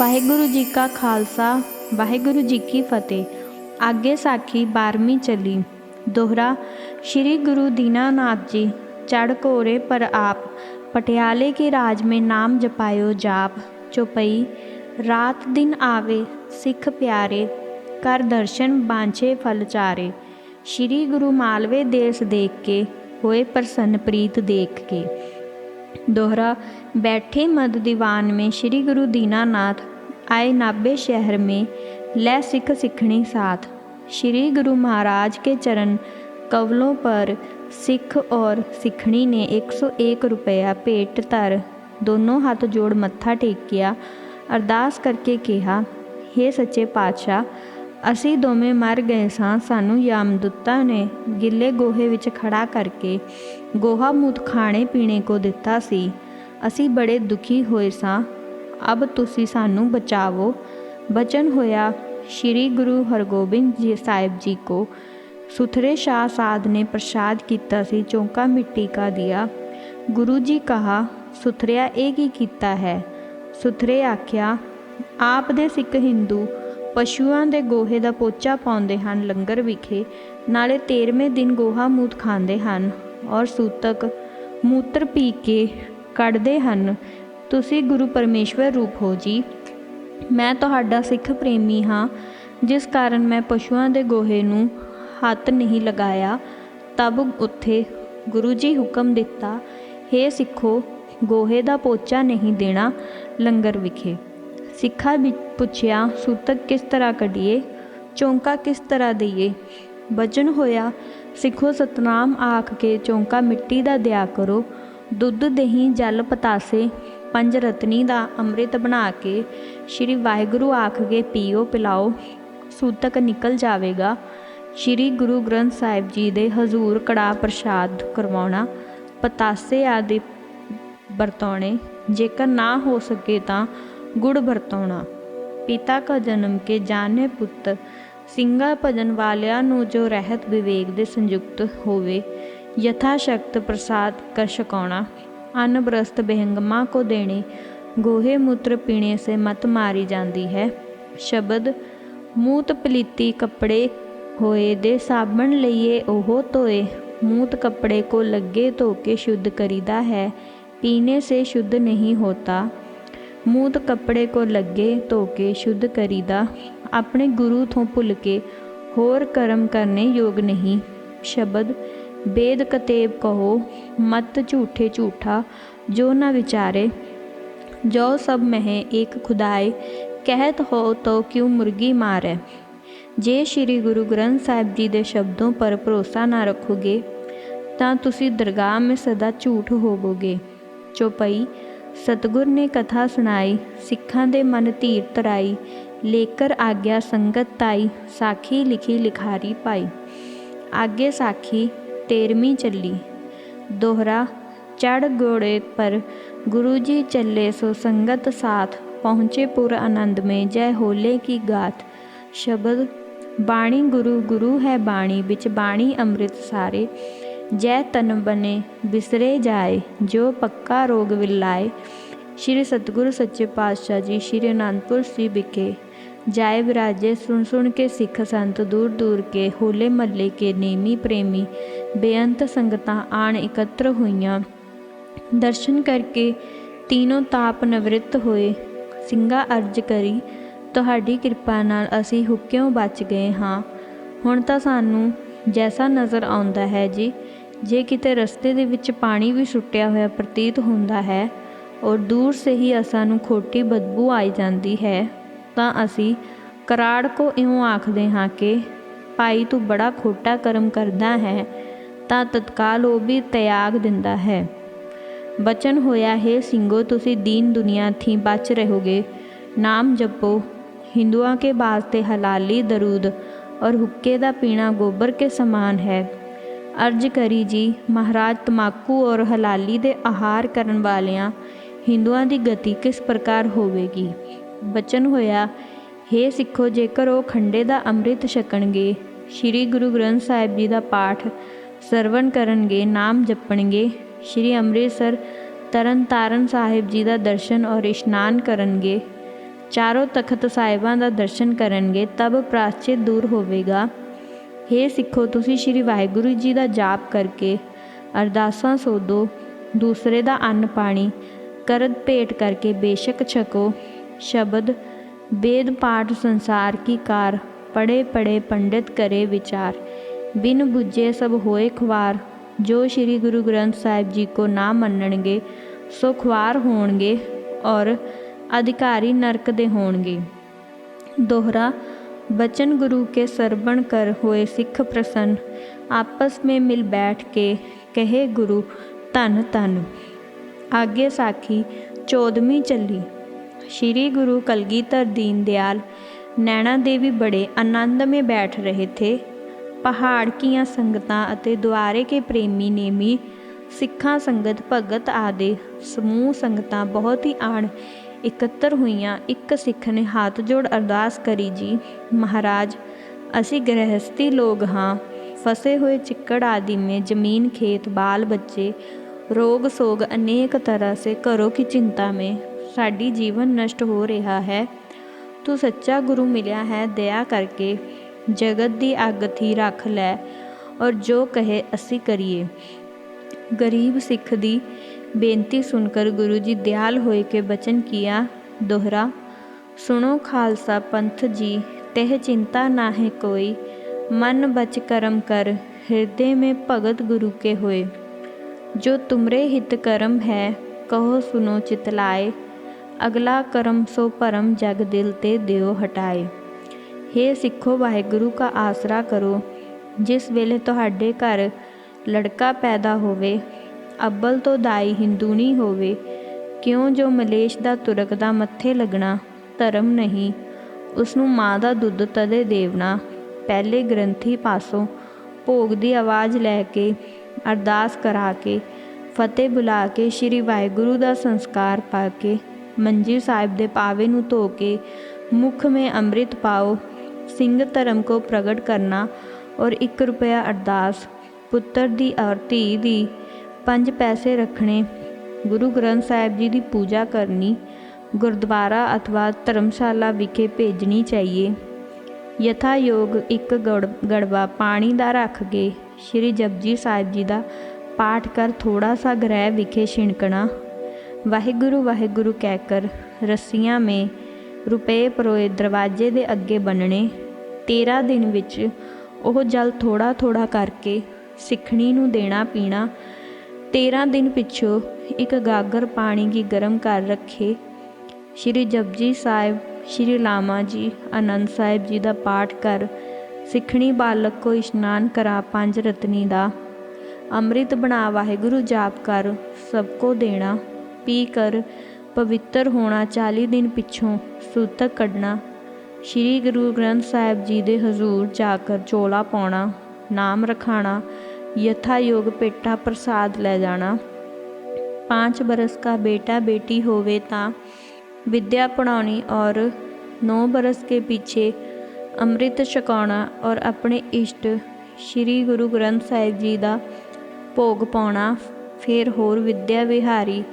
ਵਾਹਿਗੁਰੂ ਜੀ ਕਾ ਖਾਲਸਾ ਵਾਹਿਗੁਰੂ ਜੀ ਕੀ ਫਤਿਹ ਅੱਗੇ ਸਾਖੀ 12ਵੀਂ ਚੱਲੀ ਦੋਹਰਾ श्री गुरु दीनानाथ जी चढ़ कोरे पर आप पटियाले के राज में नाम जपायो जाप चौपई रात दिन आवे सिख प्यारे कर दर्शन बांछे फल चारे श्री गुरु मालवे देश देख के होए प्रसन्न प्रीत देख के दोहरा, बैठे मद दीवान में श्री गुरु दीनानाथ, आए नाभे शहर में, लय सिख सिखणी साथ। श्री गुरु महाराज के चरण कवलों पर सिख और सिखणी ने 101 रुपया पेट तर। दोनों हाथ जोड़ मत्था टेकिया, अरदास करके कहा, हे सच्चे पातशाह ਅਸੀਂ ਦੋਵੇਂ ਮਰ ਗਏ ਸਾਂ। ਸਾਨੂੰ ਯਮਦੁੱਤਾ ਨੇ ਗਿੱਲੇ ਗੋਹੇ ਵਿੱਚ ਖੜਾ ਕਰਕੇ ਗੋਹਾ ਮੂਤ ਖਾਣੇ ਪੀਣੇ ਕੋ ਦਿੱਤਾ ਸੀ। ਅਸੀਂ ਬੜੇ ਦੁਖੀ ਹੋਏ ਸਾਂ। ਅਬ ਤੁਸੀਂ ਸਾਨੂੰ ਬਚਾਵੋ। ਬਚਨ ਹੋਇਆ ਸ੍ਰੀ ਗੁਰੂ ਹਰਗੋਬਿੰਦ ਜੀ ਸਾਹਿਬ ਜੀ ਕੋ। ਸੁਥਰੇ ਸ਼ਾਹ ਸਾਧ ਨੇ ਪ੍ਰਸ਼ਾਦ ਕੀਤਾ ਸੀ, ਚੌਂਕਾ ਮਿੱਟੀ ਕਾ ਦਿਆ। ਗੁਰੂ ਜੀ ਕਹਾ, ਸੁਥਰਿਆ ਇਹ ਕੀ ਕੀਤਾ ਹੈ? ਸੁਥਰੇ ਆਖਿਆ, ਆਪ ਦੇ ਸਿੱਖ ਹਿੰਦੂ ਪਸ਼ੂਆਂ ਦੇ ਗੋਹੇ ਦਾ ਪੋਚਾ ਪਾਉਂਦੇ ਹਨ ਲੰਗਰ ਵਿਖੇ, ਨਾਲੇ 13ਵੇਂ ਦਿਨ ਗੋਹਾ ਮੂਤ ਖਾਂਦੇ ਹਨ ਔਰ ਸੂਤਕ ਮੂਤਰ ਪੀ ਕੇ ਕੱਢਦੇ ਹਨ। ਤੁਸੀਂ ਗੁਰੂ ਪਰਮੇਸ਼ਵਰ ਰੂਪ ਹੋ ਜੀ। ਮੈਂ ਤੁਹਾਡਾ ਸਿੱਖ ਪ੍ਰੇਮੀ ਹਾਂ। ਜਿਸ ਕਾਰਨ ਮੈਂ ਪਸ਼ੂਆਂ ਦੇ ਗੋਹੇ ਨੂੰ ਹੱਥ ਨਹੀਂ ਲਗਾਇਆ, ਤਬ ਉੱਥੇ ਗੁਰੂ ਜੀ ਹੁਕਮ ਦਿੱਤਾ हे ਸਿੱਖੋ, ਗੋਹੇ ਦਾ ਪੋਚਾ ਨਹੀਂ ਦੇਣਾ ਲੰਗਰ ਵਿਖੇ। ਸਿੱਖਾਂ ਵਿੱਚ ਪੁੱਛਿਆ, ਸੂਤਕ ਕਿਸ ਤਰ੍ਹਾਂ ਕੱਢੀਏ? ਚੌਂਕਾ ਕਿਸ ਤਰ੍ਹਾਂ ਦਈਏ? ਬਚਨ ਹੋਇਆ, ਸਿੱਖੋ ਸਤਨਾਮ ਆਖ ਕੇ ਚੌਂਕਾ ਮਿੱਟੀ ਦਾ ਦਿਆ ਕਰੋ। ਦੁੱਧ, ਦਹੀਂ, ਜਲ, ਪਤਾਸੇ, ਪੰਜ ਰਤਨੀ ਦਾ ਅੰਮ੍ਰਿਤ ਬਣਾ ਕੇ ਸ਼੍ਰੀ ਵਾਹਿਗੁਰੂ ਆਖ ਕੇ ਪੀਓ, ਪਿਲਾਓ। ਸੂਤਕ ਨਿਕਲ ਜਾਵੇਗਾ। ਸ਼੍ਰੀ ਗੁਰੂ ਗ੍ਰੰਥ ਸਾਹਿਬ ਜੀ ਦੇ ਹਜ਼ੂਰ ਕੜਾ ਪ੍ਰਸ਼ਾਦ ਕਰਵਾਉਣਾ, ਪਤਾਸੇ ਆਦਿ ਵਰਤਾਉਣੇ। ਜੇਕਰ ਨਾ ਹੋ ਸਕੇ ਤਾਂ ਗੁੜ ਵਰਤਾਉਣਾ ਪਿਤਾ ਕਾ ਜਨਮ ਕੇ ਜਾਣੇ ਪੁੱਤ, ਸਿੰਘਾ ਭਜਨ ਵਾਲਿਆਂ ਨੂੰ ਜੋ ਰਹਿਤ ਵਿਵੇਕ ਦੇ ਸੰਯੁਕਤ ਹੋਵੇ ਯਥਾ ਸ਼ਕਤ ਪ੍ਰਸਾਦ ਕਰ ਛਕਾਉਣਾ। ਅੰਨ ਬਰਸਤ ਬਹਿੰਗਮਾ ਕੋ ਦੇਣੇ, ਗੋਹੇ ਮੂਤਰ ਪੀਣੇ ਸੇ ਮਤ ਮਾਰੀ ਜਾਂਦੀ ਹੈ। ਸ਼ਬਦ, ਮੂਤ ਪਲੀਤੀ ਕੱਪੜੇ ਹੋਏ ਦੇ ਸਾਬਣ ਲਈਏ ਉਹ ਧੋਏ, ਮੂਤ ਕੱਪੜੇ ਕੋ ਲੱਗੇ ਧੋ ਕੇ ਸ਼ੁੱਧ ਕਰੀਦਾ ਹੈ, ਪੀਣੇ ਸੇ ਸ਼ੁੱਧ ਨਹੀਂ ਹੋਤਾ। ਮੂੰਹ ਕੱਪੜੇ ਕੋ ਲੱਗੇ ਧੋ ਕੇ ਸ਼ੁੱਧ ਕਰੀਦਾ। ਆਪਣੇ ਗੁਰੂ ਤੋਂ ਭੁੱਲ ਕੇ ਹੋਰ ਕਰਮ ਕਰਨੇ ਯੋਗ ਨਹੀਂ। ਸ਼ਬਦ, ਬੇਦ ਕਤੇਬ ਕਹੋ, ਮਤ ਝੂਠੇ ਝੂਠਾ, ਜੋ ਨਾ ਵਿਚਾਰੇ। ਜੋ ਸਭ ਮਹਿ ਏਕ ਖੁਦਾਏ, ਕਹਿਤ ਹੋ ਤੋ ਕਿਉ ਮੁਰਗੀ ਮਾਰੇ। ਜੇ ਸ੍ਰੀ ਗੁਰੂ ਗ੍ਰੰਥ ਸਾਹਿਬ ਜੀ ਦੇ ਸ਼ਬਦੋਂ ਪਰ ਭਰੋਸਾ ਨਾ ਰੱਖੋਗੇ, ਤਾਂ ਤੁਸੀਂ ਦਰਗਾਹ ਮੇ ਸਦਾ ਝੂਠ ਹੋਵੋਗੇ। ਚੋਪਈ ਸਤਗੁਰ ਨੇ ਕਥਾ ਸੁਣਾਈ, ਸਿੱਖਾਂ ਦੇ ਮਨ ਧੀਰ ਤਰਾਈ ਲੇਕਰ ਆਗਿਆ ਸੰਗਤ ਤਾਈ, ਸਾਖੀ ਲਿਖੀ ਲਿਖਾਰੀ ਪਾਈ। ਆਗੇ ਸਾਖੀ 13ਵੀਂ ਚੱਲੀ। ਦੋਹਰਾ ਚੜ ਗੋੜੇ ਪਰ ਗੁਰੂ ਜੀ ਚੱਲੇ ਸੋ ਸੰਗਤ ਸਾਥ, ਪਹੁੰਚੇ ਪੁਰ ਆਨੰਦ ਮੇ ਜੈ ਹੋਲੇ ਕੀ ਗਾਥ। ਸ਼ਬਦ, ਬਾਣੀ ਗੁਰੂ ਗੁਰੂ ਹੈ ਬਾਣੀ, ਵਿੱਚ ਬਾਣੀ ਅੰਮ੍ਰਿਤ ਸਾਰੇ। ਜੈ ਤਨ ਬਨੇ ਬਿਸਰੇ ਜਾਏ, ਜੋ ਪੱਕਾ ਰੋਗ ਵਿਲਾਏ। ਸ਼੍ਰੀ ਸਤਗੁਰੂ ਸੱਚੇ ਪਾਤਸ਼ਾਹ ਜੀ, ਸ਼੍ਰੀ ਅਨੰਦਪੁਰ ਸੀ ਵਿਖੇ ਜਾਏ ਵਿਰਾਜੇ, ਸੁਣ ਸੁਣ ਕੇ ਸਿੱਖ ਸੰਤ, ਦੂਰ ਦੂਰ ਕੇ ਹੋਲੇ ਮੱਲੇ ਕੇ ਨੇਮੀ ਪ੍ਰੇਮੀ, ਬੇਅੰਤ ਸੰਗਤਾਂ ਆਣ ਇਕੱਤਰ ਹੋਈਆਂ। ਦਰਸ਼ਨ ਕਰਕੇ ਤੀਨੋਂ ਤਾਪ ਨਿਵ੍ਰਿਤ ਹੋਏ, ਸਿੰਘਾ ਅਰਜ ਕਰੀ, ਤੁਹਾਡੀ ਕਿਰਪਾ ਨਾਲ ਅਸੀਂ ਹੁਕਿਓਂ ਬਚ ਗਏ ਹਾਂ। ਹੁਣ ਤਾਂ ਸਾਨੂੰ ਜੈਸਾ ਨਜ਼ਰ ਆਉਂਦਾ ਹੈ ਜੀ ਜੇ ਕਿਤੇ ਰਸਤੇ ਦੇ ਵਿੱਚ ਪਾਣੀ ਵੀ ਸੁੱਟਿਆ ਹੋਇਆ ਪ੍ਰਤੀਤ ਹੁੰਦਾ ਹੈ ਔਰ ਦੂਰ ਸੇ ਹੀ ਅਸਾਂ ਨੂੰ ਖੋਟੀ ਬਦਬੂ ਆਈ ਜਾਂਦੀ ਹੈ, ਤਾਂ ਅਸੀਂ ਕਰਾੜ ਕੋ ਇਉਂ ਆਖਦੇ ਹਾਂ ਕਿ, ਭਾਈ ਤੂੰ ਬੜਾ ਖੋਟਾ ਕਰਮ ਕਰਦਾ ਹੈ, ਤਾਂ ਤਤਕਾਲ ਉਹ ਵੀ ਤਿਆਗ ਦਿੰਦਾ ਹੈ। ਬਚਨ ਹੋਇਆ, ਹੈ ਸਿੰਘੋ, ਤੁਸੀਂ ਦੀਨ ਦੁਨੀਆ ਥੀ ਬਚ ਰਹੋਗੇ। ਨਾਮ ਜਪੋ। ਹਿੰਦੂਆਂ ਕੇ ਵਾਸਤੇ ਹਲਾਲੀ ਦਰੂਦ ਔਰ ਹੁੱਕੇ ਦਾ ਪੀਣਾ ਗੋਬਰ ਕੇ ਸਮਾਨ ਹੈ। ਅਰਜ ਕਰੀ ਜੀ, ਮਹਾਰਾਜ ਤਮਾਕੂ ਔਰ ਹਲਾਲੀ ਦੇ ਆਹਾਰ ਕਰਨ ਵਾਲਿਆਂ ਹਿੰਦੂਆਂ ਦੀ ਗਤੀ ਕਿਸ ਪ੍ਰਕਾਰ ਹੋਵੇਗੀ? ਬਚਨ ਹੋਇਆ हे ਸਿੱਖੋ, ਜੇਕਰ ਉਹ ਖੰਡੇ ਦਾ ਅੰਮ੍ਰਿਤ ਛਕਣਗੇ, ਸ੍ਰੀ ਗੁਰੂ ਗ੍ਰੰਥ ਸਾਹਿਬ ਜੀ ਦਾ ਪਾਠ ਸਰਵਣ ਕਰਨਗੇ, ਨਾਮ ਜਪਣਗੇ, ਸ਼੍ਰੀ ਅੰਮ੍ਰਿਤਸਰ ਤਰਨਤਾਰਨ ਸਾਹਿਬ ਜੀ ਦਾ ਦਰਸ਼ਨ ਔਰ ਇਸ਼ਨਾਨ ਕਰਨਗੇ, ਚਾਰੋਂ ਤਖਤ ਸਾਹਿਬਾਂ ਦਾ ਦਰਸ਼ਨ ਕਰਨਗੇ, ਤਬ ਪ੍ਰਾਚਿਤ ਦੂਰ ਹੋਵੇਗਾ। हे ਸਿੱਖੋ, ਤੁਸੀਂ ਸ੍ਰੀ ਵਾਹਿਗੁਰੂ ਜੀ ਦਾ ਜਾਪ ਕਰਕੇ ਅਰਦਾਸਾਂ ਸੋਦੋ, ਦੂਸਰੇ ਦਾ ਅੰਨ ਪਾਣੀ, ਕਰਦ ਭੇਟ ਕਰਕੇ ਬੇਸ਼ਕ ਛਕੋ। ਸ਼ਬਦ, ਵੇਦ ਪਾਠ ਸੰਸਾਰ ਕੀ ਕਾਰ ਪੜੇ ਪੜੇ ਪੰਡਿਤ ਕਰੇ ਵਿਚਾਰ। ਬਿਨ 부ਝੇ ਸਭ ਹੋਏ ਖਵਾਰ ਜੋ ਸ੍ਰੀ ਗੁਰੂ ਗ੍ਰੰਥ ਸਾਹਿਬ ਜੀ ਕੋ ਨਾ ਮੰਨਣਗੇ, ਸੋ ਖਵਾਰ ਹੋਣਗੇ ਔਰ ਅਧਿਕਾਰੀ ਨਰਕ ਦੇ ਹੋਣਗੇ। ਦੋਹਰਾ बचन गुरु के सरवण कर हुए सिख प्रसन्न आपस में मिल बैठ के कहे गुरु ਧੰਨ ਧੰਨ। ਆਗੇ ਸਾਖੀ 14ਵੀਂ ਚੱਲੀ। ਸ਼੍ਰੀ ਗੁਰੂ ਕਲਗੀਧਰ ਦੀਨ ਦਿयाल ਨੈਣਾ ਦੇਵੀ ਬੜੇ ਆਨੰਦ ਵਿੱਚ ਬੈਠ ਰਹੇ ਥੇ। ਪਹਾੜ ਕੀਆਂ ਸੰਗਤਾਂ ਅਤੇ ਦੁਆਰੇ ਕੇ ਪ੍ਰੇਮੀ ਨੇਮੀ, ਸਿੱਖਾਂ ਸੰਗਤ ਭਗਤ ਆਦੇ, ਸਮੂਹ ਸੰਗਤਾਂ ਬਹੁਤ ਹੀ ਆਣ ਇਕੱਤਰ ਹੋਈਆਂ, ਇੱਕ ਸਿੱਖ ਨੇ ਹੱਥ ਜੋੜ ਅਰਦਾਸ ਕਰੀ, ਜੀ ਮਹਾਰਾਜ, ਅਸੀਂ ਗ੍ਰਹਸਤੀ ਲੋਕ ਹਾਂ। ਫਸੇ ਹੋਏ ਚਿੱਕੜ ਆਦि में ਜ਼ਮੀਨ, ਖੇਤ, ਬਾਲ ਬੱਚੇ, ਰੋਗ ਸੋਗ ਅਨੇਕ ਤਰ੍ਹਾਂ ਸੇ ਘਰੋਂ ਕੀ ਚਿੰਤਾ में ਸਾਡੀ ਜੀਵਨ ਨਸ਼ਟ ਹੋ ਰਿਹਾ ਹੈ। ਤੂੰ ਸੱਚਾ ਗੁਰੂ ਮਿਲਿਆ ਹੈ, ਦਇਆ ਕਰਕੇ ਜਗਤ ਦੀ ਅੱਗ ਥੀ ਰੱਖ ਲੈ ਔਰ ਜੋ ਕਹੇ, ਅਸੀਂ ਕਰੀਏ। ਗਰੀਬ ਸਿੱਖ ਦੀ ਬੇਨਤੀ ਸੁਣ ਕਰ ਗੁਰੂ ਜੀ ਦਿਆਲ ਹੋਏ ਕੇ ਬਚਨ ਕੀਆ, ਦੋਹਰਾ, ਸੁਣੋ ਖਾਲਸਾ ਪੰਥ ਜੀ, ਤਹਿ ਚਿੰਤਾ ਨਾ ਹੈ ਕੋਈ मन बच कर्म कर हृदय में भगत गुरु के होए जो तुमरे हित कर्म है कहो सुनो चितलाए अगला कर्म सो परम जग दिल ते दियो हटाए हे ਸਿੱਖੋ ਵਾਹਿਗੁਰੂ ਕਾ ਆਸਰਾ ਕਰੋ, ਜਿਸ ਵੇਲੇ ਤੁਹਾਡੇ ਘਰ ਲੜਕਾ ਪੈਦਾ ਹੋਵੇ ਅੱਬਲ ਤੋਂ ਦਾਈ ਹਿੰਦੂਣੀ ਹੋਵੇ, ਕਿਉਂ ਜੋ ਮਲੇਸ਼ ਦਾ ਤੁਰਕ ਦਾ ਮੱਥੇ ਲੱਗਣਾ ਧਰਮ ਨਹੀਂ ਉਸ ਨੂੰ ਮਾਂ ਦਾ ਦੁੱਧ ਤਦੇ ਦੇਵਣਾ। ਪਹਿਲੇ ਗ੍ਰੰਥੀ ਪਾਸੋਂ ਭੋਗ ਦੀ ਆਵਾਜ਼ ਲੈ ਕੇ, ਅਰਦਾਸ ਕਰਾ ਕੇ, ਫਤਿਹ ਬੁਲਾ ਕੇ, ਸ੍ਰੀ ਵਾਹਿਗੁਰੂ ਦਾ ਸੰਸਕਾਰ ਪਾ ਕੇ ਮੰਜੀ ਸਾਹਿਬ ਦੇ ਪਾਵੇ ਨੂੰ ਧੋ ਕੇ, ਮੁਖ ਮੇ ਅੰਮ੍ਰਿਤ ਪਾਓ, ਸਿੰਘ ਧਰਮ ਕੋ ਪ੍ਰਗਟ ਕਰਨਾ ਔਰ 1 ਰੁਪਿਆ ਅਰਦਾਸ, ਪੁੱਤਰ ਦੀ ਔਰ ਧੀ ਦੀ ਪੰਜ ਪੈਸੇ ਰੱਖਣੇ। ਗੁਰੂ ਗ੍ਰੰਥ ਸਾਹਿਬ ਜੀ ਦੀ ਪੂਜਾ ਕਰਨੀ, ਗੁਰਦੁਆਰਾ ਅਥਵਾ ਧਰਮਸ਼ਾਲਾ ਵਿਖੇ ਭੇਜਣੀ ਚਾਹੀਏ। ਯਥਾ ਯੋਗ ਇੱਕ ਗੜ, ਗੜਵਾ ਪਾਣੀ ਦਾ ਰੱਖ ਕੇ ਸ਼੍ਰੀ ਜਪਜੀ ਸਾਹਿਬ ਜੀ ਦਾ ਪਾਠ ਕਰ ਥੋੜਾ ਸਾ ਗ੍ਰਹਿ ਵਿਖੇ ਛਿਣਕਣਾ। ਵਾਹਿਗੁਰੂ ਵਾਹਿਗੁਰੂ ਕਹਿ ਕਰ, ਰੱਸੀਆਂ ਮੇ ਰੁਪਏ ਪਰੋਏ ਦਰਵਾਜ਼ੇ ਦੇ ਅੱਗੇ ਬੰਨਣੇ 13 ਦਿਨ ਵਿੱਚ ਉਹ ਜਲ ਥੋੜਾ ਥੋੜਾ ਕਰਕੇ ਸਿੱਖਣੀ ਨੂੰ ਦੇਣਾ ਪੀਣਾ 13 ਦਿਨ ਪਿੱਛੋਂ ਇੱਕ ਗਾਗਰ ਪਾਣੀ ਦੀ ਗਰਮ ਕਰ ਰੱਖੇ ਸ਼੍ਰੀ ਜਪਜੀ ਸਾਹਿਬ, ਸ਼੍ਰੀ ਲਾਮਾ ਜੀ, ਆਨੰਦ ਸਾਹਿਬ ਜੀ ਦਾ ਪਾਠ ਕਰ ਸਿੱਖਣੀ ਬਾਲਕ ਕੋ ਇਸ਼ਨਾਨ ਕਰਾ ਪੰਜ ਰਤਨੀ ਦਾ। ਅੰਮ੍ਰਿਤ ਬਣਾ ਵਾਹਿਗੁਰੂ ਜਾਪ ਕਰ ਸਭ ਕੋ ਦੇਣਾ। ਪੀ ਕਰ ਪਵਿੱਤਰ ਹੋਣਾ 40 ਦਿਨ ਪਿੱਛੋਂ ਸੂਤਕ ਕੱਢਣਾ। ਸ਼੍ਰੀ ਗੁਰੂ ਗ੍ਰੰਥ ਸਾਹਿਬ ਜੀ ਦੇ ਹਜ਼ੂਰ ਜਾ ਕਰ ਚੋਲਾ ਪਾਉਣਾ, ਨਾਮ ਰਖਾਣਾ। यथा योग पेटा प्रसाद ले जाना पाँच बरस का बेटा बेटी होवे ਤਾਂ ਵਿਦਿਆ ਪੜਾਉਣੀ ਔਰ 9 ਬਰਸ ਕੇ ਪਿੱਛੇ ਅੰਮ੍ਰਿਤ ਛਕਾਉਣਾ ਔਰ ਆਪਣੇ ਇਸ਼ਟ ਸ੍ਰੀ ਗੁਰੂ ਗ੍ਰੰਥ ਸਾਹਿਬ ਜੀ ਦਾ ਭੋਗ ਪਾਉਣਾ, ਫਿਰ ਹੋਰ ਵਿਦਿਆ ਵਿਹਾਰੀ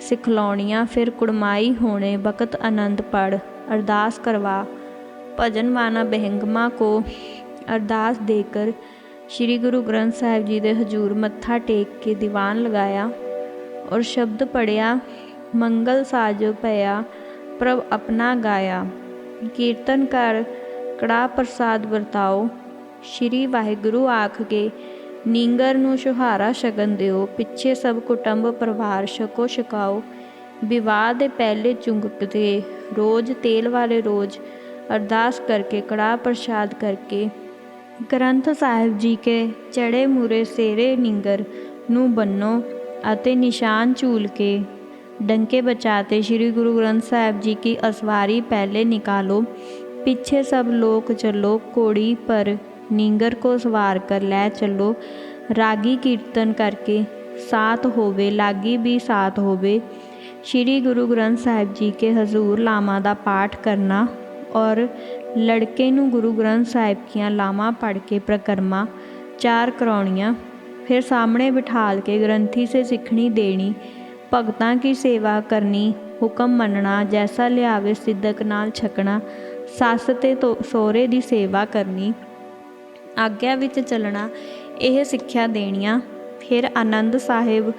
ਸਿਖਲਾਉਣੀਆਂ, ਫਿਰ ਕੁੜਮਾਈ ਹੋਣੇ ਬਕਤ ਆਨੰਦ ਪੜ, ਅਰਦਾਸ ਕਰਵਾ, ਭਜਨ ਮਾਨਾ ਬਹਿੰਗਮਾ ਕੋ, ਅਰਦਾਸ ਦੇ ਦੇਕਰ ਸ੍ਰੀ ਗੁਰੂ ਗ੍ਰੰਥ ਸਾਹਿਬ ਜੀ ਦੇ ਹਜ਼ੂਰ ਮੱਥਾ ਟੇਕ ਕੇ ਦੀਵਾਨ ਲਗਾਇਆ ਔਰ ਸ਼ਬਦ ਪੜਿਆ ਮੰਗਲ ਸਾਜੋ ਭਇਆ ਪ੍ਰਭ ਆਪਣਾ ਗਾਇਆ। ਕੀਰਤਨ ਕਰ ਕੜਾ ਪ੍ਰਸਾਦ ਵਰਤਾਓ। ਸ਼੍ਰੀ ਵਾਹਿਗੁਰੂ ਆਖ ਕੇ, ਨੀਂਗਰ ਨੂੰ ਸੁਹਾਰਾ ਸ਼ਗਨ ਦਿਓ, ਪਿੱਛੇ ਸਭ ਕੁਟੰਬ ਪਰਿਵਾਰ ਛਕੋ ਛਕਾਓ। ਵਿਵਾਹ ਦੇ ਪਹਿਲੇ ਚੁੰਗਕਦੇ ਰੋਜ਼ ਤੇਲ ਵਾਲੇ ਰੋਜ਼ ਅਰਦਾਸ ਕਰਕੇ ਕੜਾ ਪ੍ਰਸ਼ਾਦ ਕਰਕੇ ਗ੍ਰੰਥ ਸਾਹਿਬ ਜੀ ਕੇ ਚੜੇ ਮੂਰੇ ਸੇਰੇ ਨਿੰਗਰ ਨੂੰ ਬੰਨੋ ਅਤੇ ਨਿਸ਼ਾਨ ਝੂਲ ਕੇ ਡੰਕੇ ਬਚਾਤੇ ਸ੍ਰੀ ਗੁਰੂ ਗ੍ਰੰਥ ਸਾਹਿਬ ਜੀ ਕੀ ਅਸਵਾਰੀ ਪਹਿਲੇ ਨਿਕਾਲੋ, ਪਿੱਛੇ ਸਭ ਲੋਕ ਚੱਲੋ, ਕੋੜੀ ਪਰ ਨਿੰਗਰ ਕੋ ਸਵਾਰ ਕਰ ਲੈ ਚੱਲੋ। ਰਾਗੀ ਕੀਰਤਨ ਕਰਕੇ ਸਾਥ ਹੋਵੇ, ਲਾਗੀ ਵੀ ਸਾਥ ਹੋਵੇ। ਸ੍ਰੀ ਗੁਰੂ ਗ੍ਰੰਥ ਸਾਹਿਬ ਜੀ ਕੇ ਹਜ਼ੂਰ ਲਾਮਾ ਦਾ ਪਾਠ ਕਰਨਾ ਔਰ ਲੜਕੇ ਨੂੰ ਗੁਰੂ ਗ੍ਰੰਥ ਸਾਹਿਬ ਦੀਆਂ ਲਾਵਾਂ ਪੜ੍ਹ ਕੇ ਪ੍ਰਕਰਮਾ ਚਾਰ ਕਰਾਉਣੀਆਂ, ਫਿਰ ਸਾਹਮਣੇ ਬਿਠਾਲ ਕੇ ਗ੍ਰੰਥੀ ਸੇ ਸਿੱਖਣੀ ਦੇਣੀ, ਭਗਤਾਂ ਕੀ ਸੇਵਾ ਕਰਨੀ, ਹੁਕਮ ਮੰਨਣਾ, ਜੈਸਾ ਲਿਆਵੇ ਸਿੱਦਕ ਨਾਲ ਛਕਣਾ, ਸੱਸ ਤੇ ਤੋ- ਸਹੁਰੇ ਦੀ ਸੇਵਾ ਕਰਨੀ, ਆਗਿਆ ਵਿੱਚ ਚੱਲਣਾ, ਇਹ ਸਿੱਖਿਆ ਦੇਣੀਆਂ। ਫਿਰ ਆਨੰਦ ਸਾਹਿਬ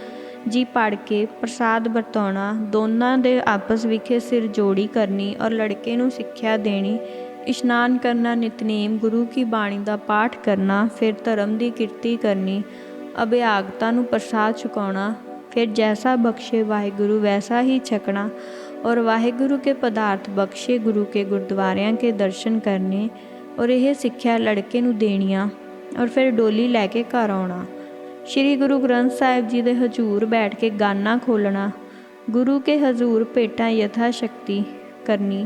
ਜੀ ਪੜ੍ਹ ਕੇ ਪ੍ਰਸਾਦ ਵਰਤਾਉਣਾ, ਦੋਨਾਂ ਦੇ ਆਪਸ ਵਿਖੇ ਸਿਰ ਜੋੜੀ ਕਰਨੀ ਔਰ ਲੜਕੇ ਨੂੰ ਸਿੱਖਿਆ ਦੇਣੀ ਇਸ਼ਨਾਨ ਕਰਨਾ ਨਿਤਨੇਮ, ਗੁਰੂ ਕੀ ਬਾਣੀ ਦਾ ਪਾਠ ਕਰਨਾ, ਫਿਰ ਧਰਮ ਦੀ ਕੀਰਤੀ ਕਰਨੀ, ਅਭਿਆਗਤਾ ਨੂੰ ਪ੍ਰਸਾਦ ਚੁਕਾਉਣਾ, ਫਿਰ ਜੈਸਾ ਬਖਸ਼ੇ ਵਾਹਿਗੁਰੂ ਵੈਸਾ ਹੀ ਛਕਣਾ ਔਰ ਵਾਹਿਗੁਰੂ ਕੇ ਪਦਾਰਥ ਬਖਸ਼ੇ ਗੁਰੂ ਕੇ ਗੁਰਦੁਆਰਿਆਂ ਕੇ ਦਰਸ਼ਨ ਕਰਨੇ ਔਰ ਇਹ ਸਿੱਖਿਆ ਲੜਕੇ ਨੂੰ ਦੇਣੀਆਂ ਔਰ ਫਿਰ ਡੋਲੀ ਲੈ ਕੇ ਘਰ ਆਉਣਾ। ਸ੍ਰੀ ਗੁਰੂ ਗ੍ਰੰਥ ਸਾਹਿਬ ਜੀ ਦੇ ਹਜ਼ੂਰ ਬੈਠ ਕੇ ਗਾਨਾ ਖੋਲਣਾ ਗੁਰੂ ਕੇ ਹਜ਼ੂਰ ਭੇਟਾਂ ਯਥਾ ਸ਼ਕਤੀ ਕਰਨੀ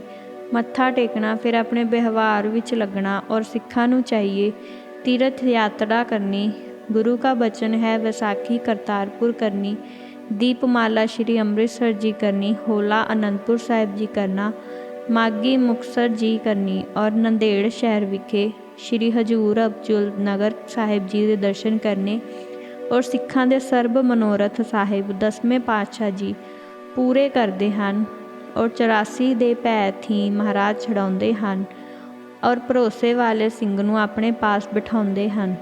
ਮੱਥਾ ਟੇਕਣਾ ਫਿਰ ਆਪਣੇ ਵਿਵਹਾਰ ਵਿੱਚ ਲੱਗਣਾ ਔਰ ਸਿੱਖਾਂ ਨੂੰ ਚਾਹੀਏ ਤੀਰਥ ਯਾਤਰਾ ਕਰਨੀ ਗੁਰੂ का बचन है वैसाखी करतारपुर करनी ਦੀਪਮਾਲਾ ਸ਼੍ਰੀ ਅੰਮ੍ਰਿਤਸਰ ਜੀ ਕਰਨੀ ਹੋਲਾ ਅਨੰਦਪੁਰ ਸਾਹਿਬ ਜੀ ਕਰਨਾ ਮਾਗੀ ਮੁਕਤਸਰ ਜੀ ਕਰਨੀ ਔਰ ਨੰਦੇੜ ਸ਼ਹਿਰ ਵਿਖੇ ਸ਼੍ਰੀ ਹਜੂਰ ਅਬਜੁਲ ਨਗਰ ਸਾਹਿਬ ਜੀ ਦੇ ਦਰਸ਼ਨ ਕਰਨੇ ਔਰ ਸਿੱਖਾਂ ਦੇ ਸਰਬ ਮਨੋਰਥ ਸਾਹਿਬ ਦਸਵੇਂ ਪਾਤਸ਼ਾਹ ਜੀ ਪੂਰੇ ਕਰਦੇ ਹਨ ਔਰ 84 ਦੇ ਭੈ ਥੀ ਮਹਾਰਾਜ ਛਡਾਉਂਦੇ ਹਨ ਔਰ ਭਰੋਸੇ ਵਾਲੇ ਸਿੰਘ ਨੂੰ ਆਪਣੇ ਪਾਸ ਬਿਠਾਉਂਦੇ ਹਨ।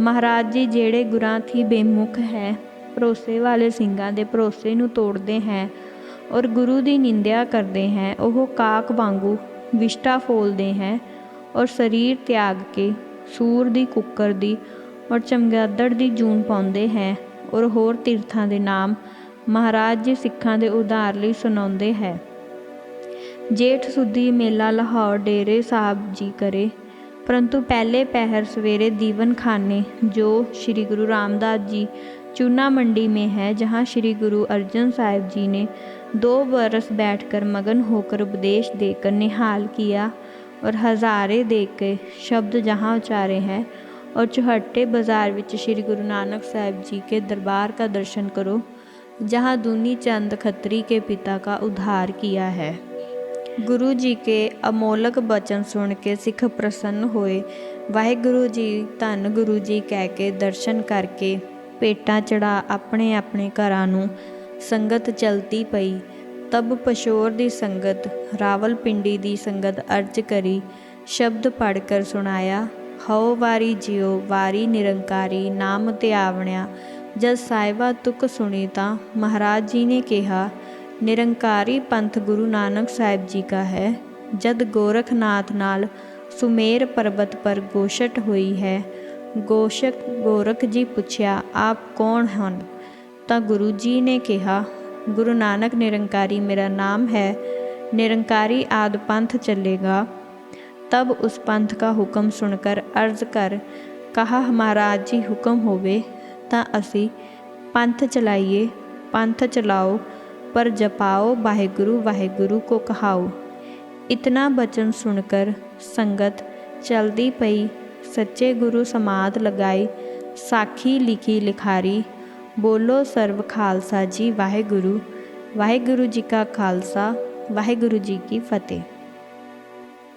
ਮਹਾਰਾਜ ਜੀ ਜਿਹੜੇ ਗੁਰਾਂ ਥੀ ਬੇਮੁਖ ਹੈ, ਭਰੋਸੇ ਵਾਲੇ ਸਿੰਘਾਂ ਦੇ ਭਰੋਸੇ ਨੂੰ ਤੋੜਦੇ ਹੈ ਔਰ ਗੁਰੂ ਦੀ ਨਿੰਦਿਆ ਕਰਦੇ ਹੈ, ਉਹ ਕਾਕ ਵਾਂਗੂ ਵਿਸ਼ਟਾ ਫੋਲਦੇ ਹੈ ਔਰ ਸਰੀਰ ਤਿਆਗ ਕੇ ਸੂਰ ਦੀ ਕੁੱਕਰ ਦੀ ਔਰ ਚਮਗਾਦੜ ਦੀ ਜੂਨ ਪਾਉਂਦੇ ਹੈ ਔਰ ਹੋਰ ਤੀਰਥਾਂ ਦੇ ਨਾਮ ਮਹਾਰਾਜ ਜੀ ਸਿੱਖਾਂ ਦੇ ਉਧਾਰ ਲਈ ਸੁਣਾਉਂਦੇ ਹੈ ਜੇਠ ਸੁਦੀ ਮੇਲਾ ਲਾਹੌਰ ਡੇਰੇ ਸਾਹਿਬ ਜੀ ਕਰੇ परंतु पहले पहर सवेरे दीवन खाने जो श्री गुरु रामदास जी चूना मंडी में है जहाँ श्री गुरु अर्जन साहिब जी ने दो बरस बैठकर मगन होकर उपदेश देकर निहाल किया और हज़ारे दे के शब्द जहाँ उचारे हैं और चौहट्टे बाज़ार विच श्री गुरु नानक साहिब जी के दरबार का दर्शन करो जहाँ दूनी चंद खत्री के पिता का उद्धार किया है ਗੁਰੂ ਜੀ ਕੇ ਅਮੋਲਕ ਬਚਨ ਸੁਣ ਕੇ ਸਿੱਖ ਪ੍ਰਸੰਨ ਹੋਏ ਵਾਹਿਗੁਰੂ ਜੀ ਧੰਨ ਗੁਰੂ ਜੀ ਕਹਿ ਕੇ ਦਰਸ਼ਨ ਕਰਕੇ ਪੇਟਾਂ ਚੜਾ ਆਪਣੇ ਆਪਣੇ ਘਰਾਂ ਨੂੰ ਸੰਗਤ ਚਲਤੀ ਪਈ ਤਬ ਪਸ਼ੋਰ ਦੀ ਸੰਗਤ ਰਾਵਲਪਿੰਡੀ ਦੀ ਸੰਗਤ ਅਰਜ ਕਰੀ ਸ਼ਬਦ ਪੜ ਕਰ ਸੁਣਾਇਆ ਹਉ ਵਾਰੀ ਜਿਉ ਵਾਰੀ ਨਿਰੰਕਾਰੀ ਨਾਮ ਤੇ ਆਵਣਿਆ ਜਦ ਸਾਹਿਬਾ ਤੁਕ ਸੁਣੀ ਤਾਂ ਮਹਾਰਾਜ ਜੀ ਨੇ ਕਿਹਾ ਨਿਰੰਕਾਰੀ ਪੰਥ ਗੁਰੂ ਨਾਨਕ ਸਾਹਿਬ ਜੀ ਦਾ ਹੈ ਜਦ ਗੋਰਖਨਾਥ ਨਾਲ ਸੁਮੇਰ ਪਰਬਤ ਪਰ ਗੋਸ਼ਟ ਹੋਈ ਹੈ ਗੋਸ਼ਕ ਗੋਰਖ ਜੀ ਪੁੱਛਿਆ ਆਪ ਕੌਣ ਹਨ ਤਾਂ ਗੁਰੂ ਜੀ ਨੇ ਕਿਹਾ ਗੁਰੂ ਨਾਨਕ ਨਿਰੰਕਾਰੀ ਮੇਰਾ ਨਾਮ ਹੈ ਨਿਰੰਕਾਰੀ ਆਦ ਪੰਥ ਚੱਲੇਗਾ तब उस पंथ का हुक्म सुनकर अर्ज कर कहा महाराज जी हुक्म होवे ਤਾਂ ਅਸੀਂ ਪੰਥ ਚਲਾਈਏ ਪੰਥ ਚਲਾਓ पर जपाओ वाहेगुरु वाहेगुरु को कहाओ इतना बचन सुनकर संगत चलती पई सच्चे गुरु समाध लगाई साखी लिखी लिखारी बोलो सर्व खालसा जी वाहेगुरु वाहेगुरु जी का खालसा वाहेगुरु जी की फतेह